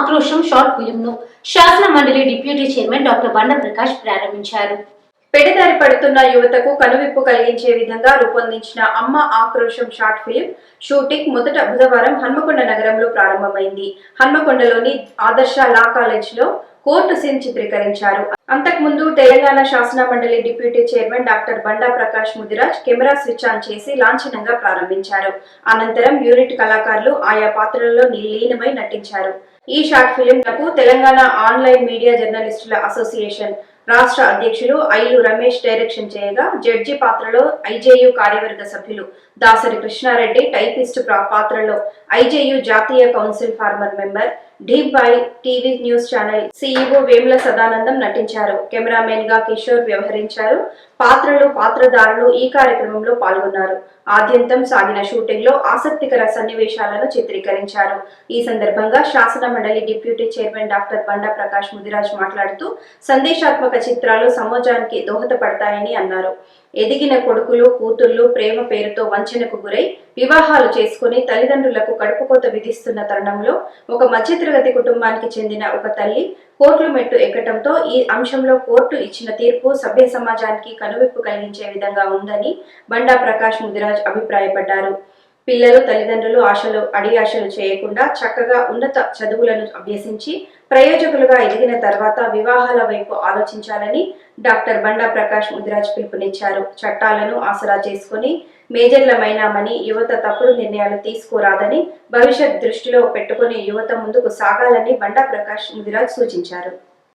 ఆక్రోషం short ఫిల్మ్ను శాసన మండలి deputy chairman doctor బండ ప్రకాష్ ప్రారంభించారు. పెడదారి పడుతున్న యువతకు కనువిప్పు కలిగించే విధంగా రూపొందించిన అమ్మ ఆక్రోశం షార్ట్ ఫిలిం షూటింగ్ మొదట బుధవారం హన్మకొండ నగరంలో ప్రారంభమైంది. హన్మకొండలోని ఆదర్శ లా కాలేజ్లో కోర్టు సీన్ చిత్రీకరించారు. అంతకుముందు తెలంగాణ శాసన మండలి deputy chairman doctor Banda Prakash Mudiraj camera switch on చేసి లాంఛనంగా ప్రారంభించారు. అనంతరం యూనిట్ కళాకారులు ఆయా పాత్రలలో లీనమై నటించారు. ఈ షార్ట్ ఫిలింలకు తెలంగాణ ఆన్లైన్ మీడియా జర్నలిస్టుల అసోసియేషన్ రాష్ట్ర అధ్యక్షులు ఐలు రమేష్ డైరెక్షన్ చేయగా జడ్జి పాత్రలో ఐజేయు కార్యవర్గ సభ్యులు దాసరి కృష్ణారెడ్డి టైపిస్ట్ పాత్రలో ఐజేయు జాతీయ council former member deep by TV news channel CEO Vemula Sadanandam నటించారు. కెమెరామెన్గా కిషోర్ వ్యవహరించారు. పాత్రలు పాత్రధారులు ఈ కార్యక్రమంలో పాల్గొన్నారు. ఆద్యంతం సాగిన షూటింగ్లో ఆసక్తికర సన్నివేశాలను చిత్రీకరించారు. ఈ సందర్భంగా శాసన మండలి deputy chairman doctor Banda Prakash Mudiraj మాట్లాడుతూ సందేశాత్మక చిత్రాలు సమాజానికి దోహదపడతాయని అన్నారు. ఎదిగిన కొడుకులు కూతుళ్ళు ప్రేమ పేరుతో వంచనకు గురై వివాహాలు చేసుకుని తల్లిదండ్రులకు కడుపుకోత విధిస్తున్న తరుణంలో ఒక మధ్యతరగతి కుటుంబానికి చెందిన ఒక తల్లి కోర్టుల మెట్టు ఎక్కటంతో ఈ అంశంలో కోర్టు ఇచ్చిన తీర్పు సభ్య సమాజానికి కనువిప్పు కలిగించే విధంగా ఉందని బండా ప్రకాష్ ముదిరాజ్ అభిప్రాయపడ్డారు. పిల్లలు తల్లిదండ్రులు ఆశలు అడి ఆశలు చేయకుండా చక్కగా ఉన్నత చదువులను అభ్యసించి ప్రయోజకులుగా ఎదిగిన తర్వాత వివాహాల వైపు ఆలోచించాలని డాక్టర్ బండా ప్రకాష్ ముదిరాజ్ పిలుపునిచ్చారు. చట్టాలను ఆసరా చేసుకుని మేజర్లమైనామని యువత తప్పుడు నిర్ణయాలు తీసుకోరాదని భవిష్యత్ దృష్టిలో పెట్టుకుని యువత ముందుకు సాగాలని బండా ప్రకాష్ ముదిరాజ్ సూచించారు.